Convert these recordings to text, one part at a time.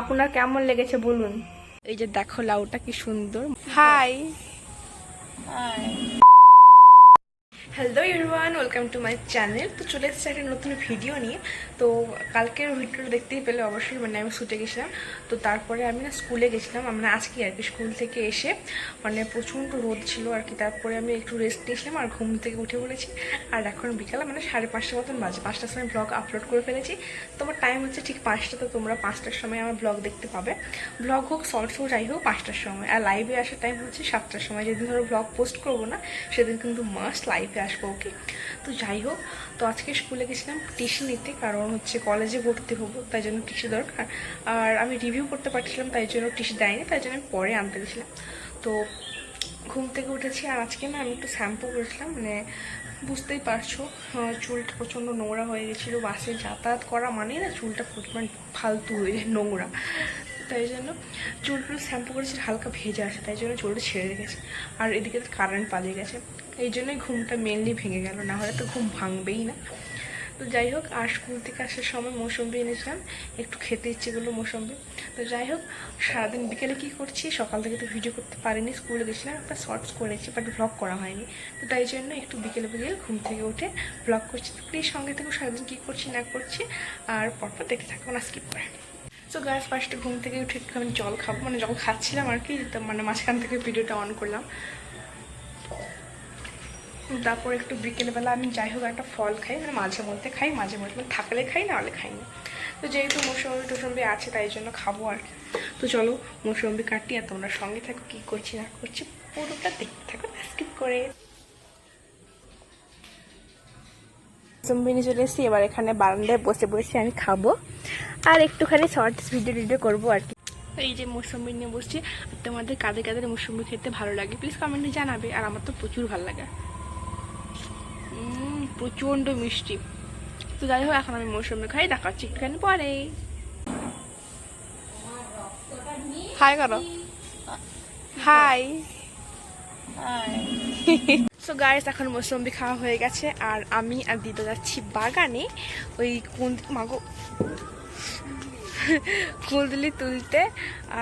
আপনার কেমন লেগেছে বলুন। এই যে দেখো লাউটা কি সুন্দর। Hi hello everyone welcome to my channel তো চলে এসেছে একটা নতুন ভিডিও নিয়ে। তো কালকের ভিডিওটা দেখতেই পেলে অবশ্যই মানে আমি শুটে গেছিলাম। তো তারপরে আমি না স্কুলে গেছিলাম মানে আজকে আর কি স্কুল থেকে এসে মানে প্রচণ্ড রোদ ছিল আর কি। তারপরে আমি একটু রেস্ট নিয়েছিলাম আর ঘুম থেকে উঠে পড়েছি। আর এখন বিকালে মানে সাড়ে পাঁচটার মতন বাজে। পাঁচটার সময় ব্লগ আপলোড করে ফেলেছি। তোমার টাইম হচ্ছে ঠিক পাঁচটা, তো তোমরা পাঁচটার সময় আমার ব্লগ দেখতে পাবে। ব্লগ হোক শর্টস হোক, যাই হোক, পাঁচটার সময়। আর লাইভে আসার টাইম হচ্ছে সাতটার সময়। যেদিন ধরো ব্লগ পোস্ট করব না, সেদিন কিন্তু মাস্ট লাইভে আসব ওকে তো যাই হোক, তো আজকে স্কুলে গেছিলাম টিসি নিতে, কারণ হচ্ছে কলেজে ভর্তি হব, তাই জন্য টিসি দরকার। আর আমি রিভিউ করতে পারছিলাম, তাই জন্য টিসি দেয়নি, তাই জন্য আমি পরে আনতে গেছিলাম। তো ঘুম থেকে উঠেছি, আর আজকে না আমি একটু শ্যাম্পু করেছিলাম মানে বুঝতেই পারছ চুলটা প্রচণ্ড নোংরা হয়ে গেছিল, বাসে যাতায়াত করা মানেই না চুলটা পরিমাণ ফালতু হয়ে যায়, নোংরা। তাই জন্য চুলগুলো শ্যাম্পু করেছি, হালকা ভেজে আসে, তাই জন্য চুলটা ছেড়ে রেখেছে। আর এদিকে কারেন্ট পালিয়ে গেছে। এই জন্যই ঘুমটা মেনলি ভেঙে গেল, না হলে তো ঘুম ভাঙবেই না। তো যাই হোক, আর স্কুল থেকে আসার সময় মৌসম্বি এনেছিলাম, একটু খেতে ইচ্ছে করল মৌসম্বি। তো যাই হোক, সারাদিন বিকেলে কী করছি, সকাল থেকে তো ভিডিও করতে পারিনি, স্কুলে গেছিলাম, একটা শর্টস করেছি বাট ব্লগ করা হয়নি। তো তাই জন্য একটু বিকেলে বিকেলে ঘুম থেকে উঠে ব্লগ করছি। তো প্লিজ সঙ্গে থেকে, সারাদিন কী করছি, না করছি, আর পরপর দেখতে থাকব না স্কিপ করে। তো গাছ ফার্স্টে ঘুম থেকে উঠে একটু আমি জল খাব মানে জল খাচ্ছিলাম আর কি মানে মাঝখান থেকে ভিডিওটা অন করলাম। তারপর একটু বিকেলবেলা আমি যাই হোক একটা ফল খাই মানে মাঝে মধ্যে খাই, মাঝে মধ্যে থাকলে খাই না হলে খাই না তো যেহেতু মৌসুমি টুসম্বি আছে, তাই জন্য খাব আর কি। তো চলো, মৌসুমি কাটি আর তোমরা সঙ্গে থাকো, কী করছি না করছি, পুরোটা দেখতে থাকো স্কিপ করে। মৌসুমি নিয়ে চলে এসেছি, এবার এখানে বারান্দায় বসে বসে আমি খাব। আর একটুখানি শর্টস ভিডিও ভিডিও করব আর কি। এই যে মৌসুমি নিয়ে বসছি তোমাদের কাদের কাদের মৌসুমি খেতে ভালো লাগে প্লিজ কমেন্টে জানাবে, আর আমার তো প্রচুর ভালো লাগে। প্রচণ্ড মিষ্টি। তো যাই হোক, এখন আমি মৌসুমি খাই, দেখাচ্ছি একটুখানি পরে। হাই করো হাই সো গাইস এখন মৌসুম্বি খাওয়া হয়ে গেছে, আর আমি আর দিদা যাচ্ছি বাগানে। ওই কোন মাগো কুলদুলি তুলতে।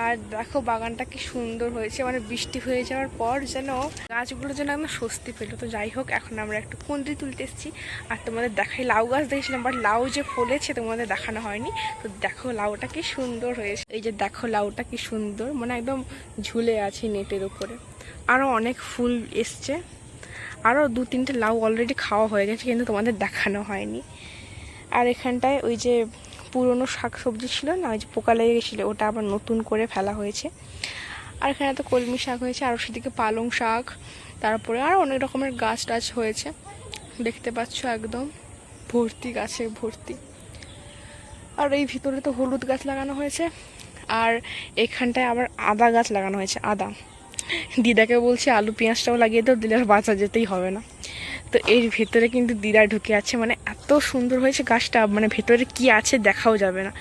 আর দেখো বাগানটা কি সুন্দর হয়েছে মানে বৃষ্টি হয়ে যাওয়ার পর যেন গাছগুলো যেন একদম স্বস্তি পেল। তো যাই হোক, এখন আমরা একটু কুন্দ্রি তুলতে এসেছি। আর তোমাদের দেখাই, লাউ গাছ দেখেছিলাম বাট লাউ যে ফলেছে তোমাদের দেখানো হয়নি। তো দেখো লাউটা কি সুন্দর হয়েছে। এই যে দেখো লাউটা কি সুন্দর মানে একদম ঝুলে আছে নেটের উপরে। আরও অনেক ফুল এসছে। আরও দু তিনটে লাউ অলরেডি খাওয়া হয়ে গেছে, কিন্তু তোমাদের দেখানো হয়নি। আর এখানটায় ওই যে পুরনো শাক সবজি ছিল না, ওই যে পোকা লেগে গেছিল, ওটা আবার নতুন করে ফেলা হয়েছে। আর এখানে তো কলমি শাক হয়েছে, আর সেদিকে পালং শাক, তারপরে আর অনেক রকমের গাছ টাছ হয়েছে। দেখতে পাচ্ছ একদম ভর্তি গাছে ভর্তি। আর এই ভিতরে তো হলুদ গাছ লাগানো হয়েছে, আর এখানটায় আবার আদা গাছ লাগানো হয়েছে, আদা। দিদাকে বলছি আলু, পেঁয়াজটাও লাগিয়ে দাও, দিলে আর বাঁচা যেতেই হবে না। তো এর ভেতরে কিন্তু দিদা ঢুকে আছে। মানে এত সুন্দর হয়েছে গাছটা মানে ভেতরে কি আছে দেখাও যাবে না।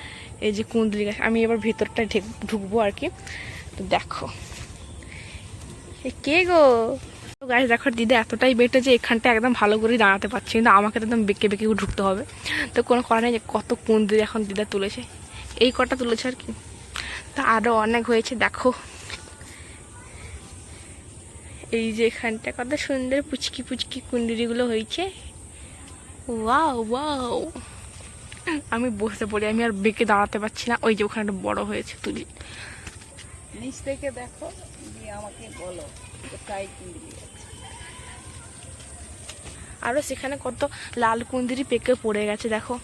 এই যে কুঁদরি গাছ, আমি এবার ভেতরটা ঢেক- ঢুকবো আর কি। তো দেখো। কে গো? তো গাছ দেখো দিদা এতটাই বেটে যে এখানটা একদম ভালো করে দাঁড়াতে পারছি। কিন্তু আমাকে তো একদম বেঁকে বেঁকে ঢুকতে হবে। তো কোনো করা নেই যে কত কুঁদরি এখন দিদা তুলেছে। এই কটা তুলেছে আর কি। তা আরও অনেক হয়েছে, দেখো। এই যে এখানটা কত সুন্দর পুচকি পুচকি কুন্ডুরিগুলো হয়েছে। Wow wow. আমি বসে পড়ি আমি আর বেঁকে দাঁড়াতে পারছি না। ওই যে ওখানে একটা বড় হয়েছে তুলি। নিচ থেকে দেখো আমাকে বলো আরও সেখানে কত লাল কুন্দিরি পেকে পড়ে গেছে দেখো।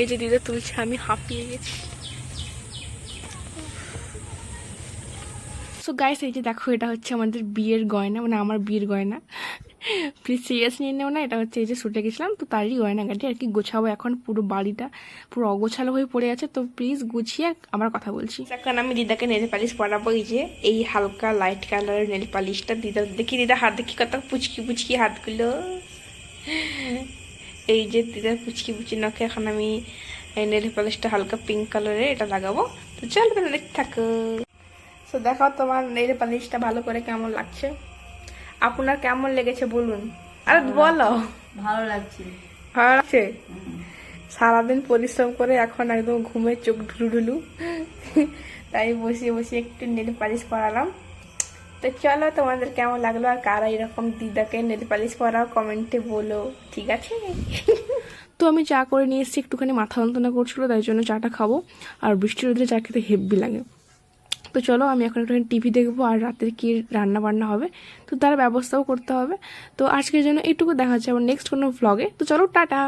এই যে দিদা তুলছে আমি হাঁপিয়ে গেছি। সো গাইস এই যে দেখো এটা হচ্ছে আমাদের বিয়ের গয়না মানে আমার বিয়ের গয়না। প্লিজ সিরিয়াস নিয়ে নেও না এটা হচ্ছে এই যে শুটে গেছিলাম তো তারই গয়নাগাটি আর কি গোছাবো এখন পুরো বাড়িটা পুরো অগোছালো হয়ে পড়ে আছে তো প্লিজ গুছিয়ে আমার কথা বলছি। এখন আমি দিদাকে নেল পালিশ পরাবো এই যে এই হালকা লাইট কালারের নেল পালিশটা দিদা দেখি দিদা হাত দেখি কত পুচকি পুচকি হাতগুলো। এই যে দিদার পুচকি পুচকি নখে এখন আমি নেল পালিশটা হালকা পিঙ্ক কালারের এটা লাগাবো। তো চল তাহলে দেখতে থাকো। তো দেখাও তোমার নেল পালিশটা ভালো করে কেমন লাগছে? আপনার কেমন লেগেছে বলুন? আরে বলো। ভালো লাগছে। ভালো লাগছে? সারাদিন পরিশ্রম করে এখন একদম ঘুমে চোখ ঢুলু ঢুলু তাই বসিয়ে বসিয়ে একটু নেল পালিশ করালাম। তো চলো তোমাদের কেমন লাগল আর কারা এরকম দিদাকে নেল পালিশ করাও কমেন্টে বলো, ঠিক আছে? তো আমি চা করে নিয়ে এসেছি, একটুখানি মাথা যন্ত্রণা করছিল, তাই জন্য চাটা খাব। আর বৃষ্টির রোদে চা খেতে হেভি লাগে। তো চলো আমি এখন একটুখানি টিভি দেখব আর রাতের কী রান্না বান্না হবে। তো তার ব্যবস্থাও করতে হবে। তো আজকের জন্য এইটুকু দেখা যাচ্ছে আবার নেক্সট কোনো ভ্লগে তো চলো, টাটা!